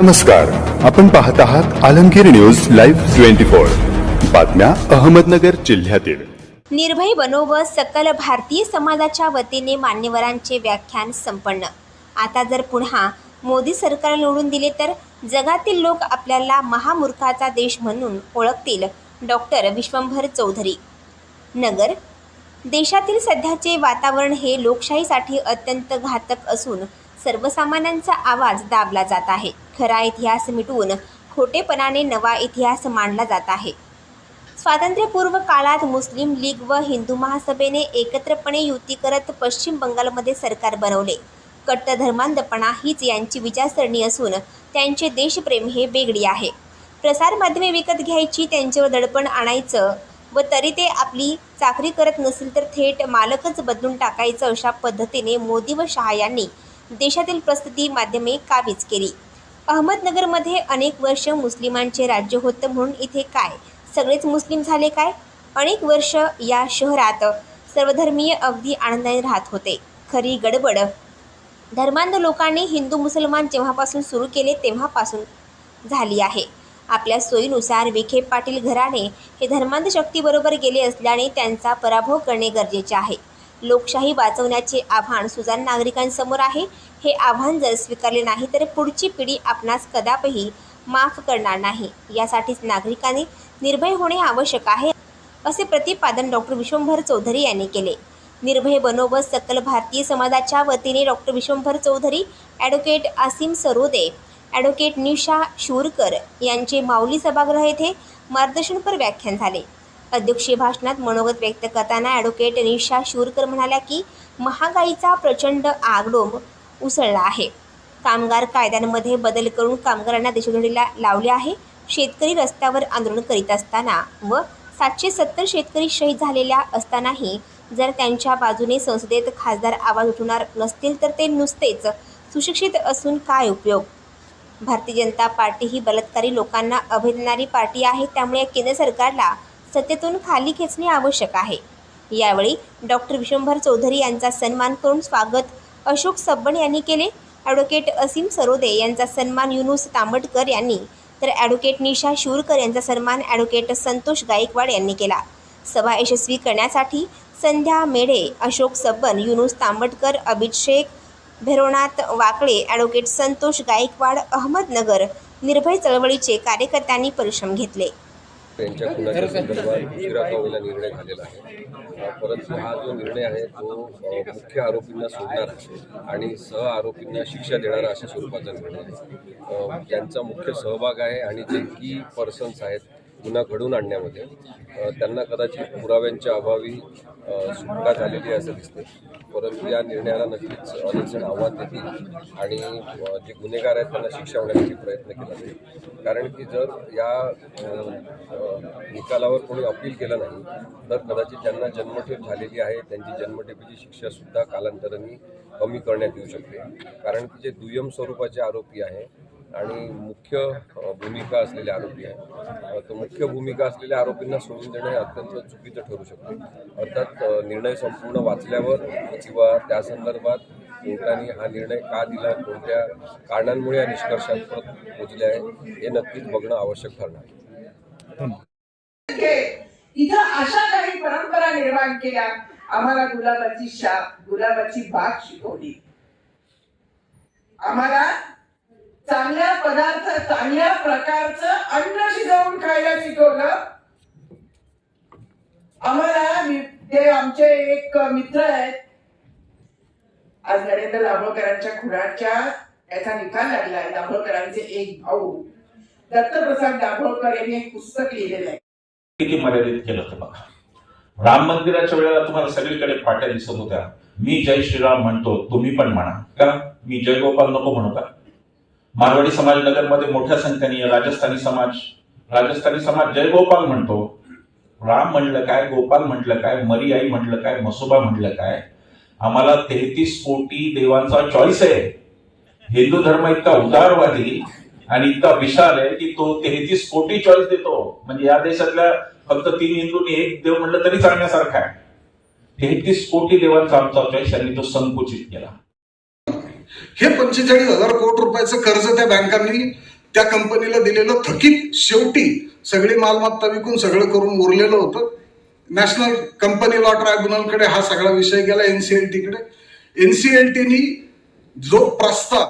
नमस्कार आपण पाहत आहात Alamgir news live twenty four. बातम्या अहमदनगर जिल्ह्यातील. निर्भय बनो व सकल भारतीय समाजाच्या वतीने मान्यवरांचे व्याख्यान संपन्न. आता जर पुन्हा मोदी सरकार निवडून दिले तर जगातील लोक आपल्याला महामूर्खाचा देश म्हणून ओळखतील. डॉक्टर विश्वंभर चौधरी. नगर. देशातील सध्याचे वातावरण हे लोकशाहीसाठी अत्यंत घातक असून सर्वसामान्यांचा आवाज दाबला जात आहे. खरा इतिहास मिटवून खोटेपणाने नवा इतिहास मांडला जात आहे. स्वातंत्र्यपूर्व काळात मुस्लिम लीग व हिंदू महासभेने एकत्रपणे युती करत पश्चिम बंगालमध्ये सरकार बनवले. कट्टर धर्मांधपणा हीच यांची विचारसरणी असून त्यांचे देशप्रेम हे वेगळी आहे. प्रसारमाध्यमे विकत घ्यायची त्यांच्यावर दडपण आणायचं व तरी ते आपली चाकरी करत नसेल तर थेट मालकच बदलून टाकायचं अशा पद्धतीने मोदी व शहा यांनी देशातील प्रस्तुती माध्यमे काबीज केली. अहमदनगरमध्ये अनेक वर्ष मुस्लिमांचे राज्य होतं म्हणून इथे काय? सगळेच मुस्लिम झाले काय? अनेक वर्ष या शहरात सर्वधर्मीय अगदी आनंदाने राहत होते. खरी गडबड. धर्मांध लोकांनी हिंदू मुसलमान जेव्हापासून सुरू केले तेव्हापासून झाली आहे. आपल्या सोयीनुसार विखे पाटील घराणे हे धर्मांध शक्तीबरोबर गेले असल्याने त्यांचा पराभव करणे गरजेचे आहे. लोकशाही वाचवण्याचे आव्हान सुजाण नागरिकांसमोर आहे. हे आव्हान जर स्वीकारले नाही तर पुढची पिढी आपणास कदापही माफ करणार नाही. यासाठीच नागरिकांनी निर्भय होणे आवश्यक आहे असे प्रतिपादन डॉक्टर विश्वंभर चौधरी यांनी केले. निर्भय बनोबस सकल भारतीय समाजाच्या वतीने doctor Vishwambhar Chaudhari advocate Asim Sarode advocate Nisha Shurkar यांचे माऊली सभागृह येथे मार्गदर्शनपर व्याख्यान झाले. अध्यक्षीय भाषणात मनोगत व्यक्त करताना ॲडव्होकेट निशा शूरकर म्हणाल्या की महागाईचा प्रचंड आगडोंब उसळला आहे. कामगार कायद्यांमध्ये बदल करून कामगारांना देशोधडीला लावले आहे. शेतकरी रस्त्यावर आंदोलन करीत असताना व सातशे सत्तर शेतकरी शहीद झालेल्या असतानाही जर त्यांच्या बाजूने संसदेत खासदार आवाज उठवणार नसतील तर ते नुसतेच सुशिक्षित असून काय उपयोग? भारतीय जनता पार्टी ही बलात्कारी लोकांना अभय देणारी पार्टी आहे त्यामुळे केंद्र सरकारला सत्तेतून खाली खेचणे आवश्यक आहे. यावेळी डॉक्टर विश्वंभर चौधरी यांचा सन्मान करून स्वागत अशोक सब्बण यांनी केले. ॲडव्होकेट असीम सरोदे यांचा सन्मान युनुस तांबटकर यांनी. तर ॲडव्होकेट निशा शूरकर यांचा सन्मान ॲडव्होकेट संतोष गायकवाड यांनी केला. सभा यशस्वी करण्यासाठी संध्या मेढे अशोक सब्बन युनुस तांबटकर अभित शेख भैरवनाथ वाकळे ॲडव्होकेट संतोष गायकवाड अहमदनगर निर्भय चळवळीचे कार्यकर्त्यांनी परिश्रम घेतले. त्यांच्या खुनाच्या संदर्भात उशिरा का होईना निर्णय झालेला आहे. परंतु हा जो निर्णय आहे तो मुख्य आरोपींना सोडणार आणि सह आरोपींना शिक्षा देणारा अशा स्वरूपाचा निर्णय आहे. यांचा मुख्य सहभाग आहे आणि जे की पर्सन्स आहेत गुन्हा घडवून आणण्यामध्ये त्यांना कदाचित पुराव्यांच्या अभावी सुटका झालेली असं दिसते परंतु या निर्णयाला नक्कीच अनेक जण आव्हान देतील आणि जे गुन्हेगार आहेत त्यांना शिक्षा होण्यासाठी प्रयत्न केला जाईल. कारण की जर या निकालावर कोणी अपील केलं नाही तर कदाचित ज्यांना जन्मठेप झालेली आहे त्यांची जन्मठेपीची शिक्षासुद्धा कालांतराने कमी करण्यात येऊ शकते. कारण की जे दुय्यम स्वरूपाचे आरोपी आहे आणि मुख्य भूमिका असलेले आरोपी आहे तर मुख्य भूमिका असलेल्या आरोपींना सोडून देणे हे अत्यंत चुकीचं ठरू शकतं. अर्थात निर्णय संपूर्ण वाचल्यावर किंवा त्या संदर्भात कोर्टाने हा निर्णय का दिला कोणत्या कारणांमुळे या निष्कर्षात पोहोचले आहे हे नक्कीच बघणं आवश्यक ठरणार इथं अशा काही परंपरा निर्माण केल्या आम्हाला गुलाबाची शाप गुलाबाची बाग शिकवली. आम्हाला चांगल्या पदार्थ चांगल्या प्रकारचं अन्न शिजवून खायला शिकवलं. आम्हाला ते आमचे एक मित्र आहेत. आज नरेंद्र दाभोळकरांच्या खुराच्या याचा निकाल लागलाय दाभोळकरांचे एक भाऊ दत्तप्रसाद दाभोळकर यांनी एक पुस्तक लिहिलेलं आहे. किती मर्यादित केलं होतं बघा. राम मंदिराच्या वेळेला तुम्हाला सगळीकडे पाट्या दिसत होत्या. मी जय श्रीराम म्हणतो तुम्ही पण म्हणा. का? मी जय गोपाल नको म्हणू का? मारवाडी समाज नगरमध्ये मोठ्या संख्येने राजस्थानी समाज राजस्थानी समाज जय गोपाल म्हणतो. राम म्हणलं काय गोपाल म्हटलं काय मरी आई म्हटलं काय मसोबा म्हटलं काय? आम्हाला तेहतीस कोटी देवांचा चॉईस आहे. हिंदू धर्म इतका उदारवादी आणि इतका विशाल आहे की तो तेहतीस कोटी चॉईस देतो. म्हणजे या देशातल्या फक्त तीन हिंदूंनी एक देव म्हणलं तरी चालण्यासारखा आहे. तेहतीस कोटी देवांचा आमचा चॉईस आणि तो संकुचित केला. हे पंचेचाळीस हजार कोटी रुपयाचं कर्ज त्या बँकांनी त्या कंपनीला दिलेलं थकीत शेवटी सगळी मालमत्ता विकून सगळं करून उरलेलं होतं. नॅशनल कंपनी लॉ ट्रायब्युनलकडे हा सगळा विषय गेला एनसीएलटीकडे एनसीएलटीनी जो प्रस्ताव